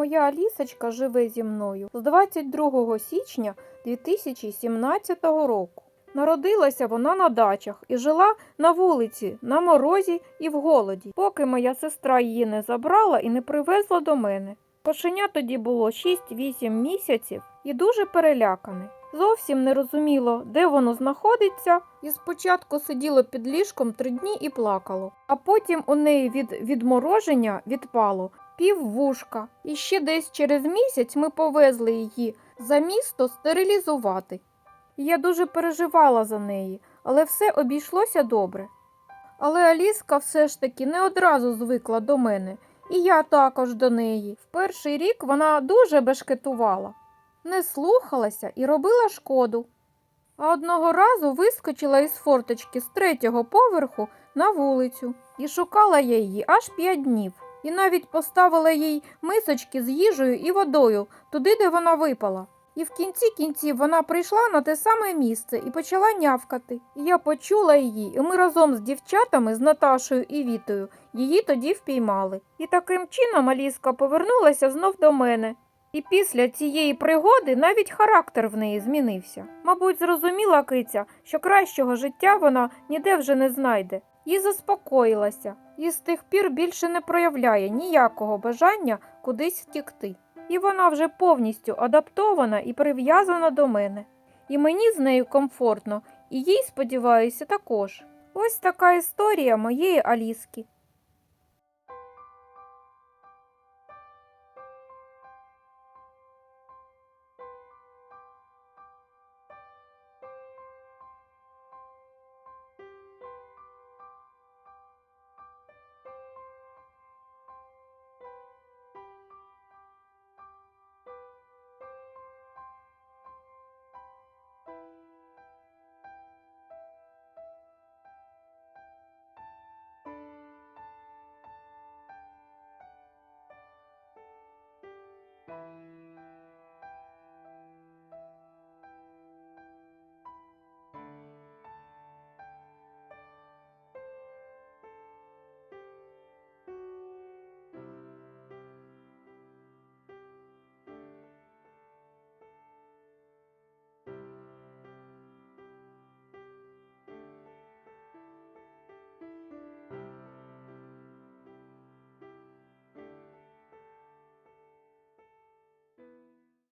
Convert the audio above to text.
Моя Алісочка живе зі мною з 22 січня 2017 року. Народилася вона на дачах і жила на вулиці, на морозі і в голоді, поки моя сестра її не забрала і не привезла до мене. Кошеня тоді було 6-8 місяців і дуже перелякане. Зовсім не розуміло, де воно знаходиться, і спочатку сиділо під ліжком три дні і плакало, а потім у неї від відмороження відпало пів вушка. І ще десь через місяць ми повезли її за місто стерилізувати. Я дуже переживала за неї, але все обійшлося добре. Але Аліска все ж таки не одразу звикла до мене, і я також до неї. В перший рік вона дуже бешкетувала, не слухалася і робила шкоду. А одного разу вискочила із форточки з третього поверху на вулицю і шукала я її аж п'ять днів. І навіть поставила їй мисочки з їжею і водою туди, де вона випала. І в кінці кінців вона прийшла на те саме місце і почала нявкати. І я почула її, і ми разом з дівчатами, з Наташою і Вітою, її тоді впіймали. І таким чином Аліска повернулася знов до мене. І після цієї пригоди навіть характер в неї змінився. Мабуть, зрозуміла киця, що кращого життя вона ніде вже не знайде, і заспокоїлася, і з тих пір більше не проявляє ніякого бажання кудись втікти. І вона вже повністю адаптована і прив'язана до мене. І мені з нею комфортно, і їй, сподіваюся, також. Ось така історія моєї Аліски.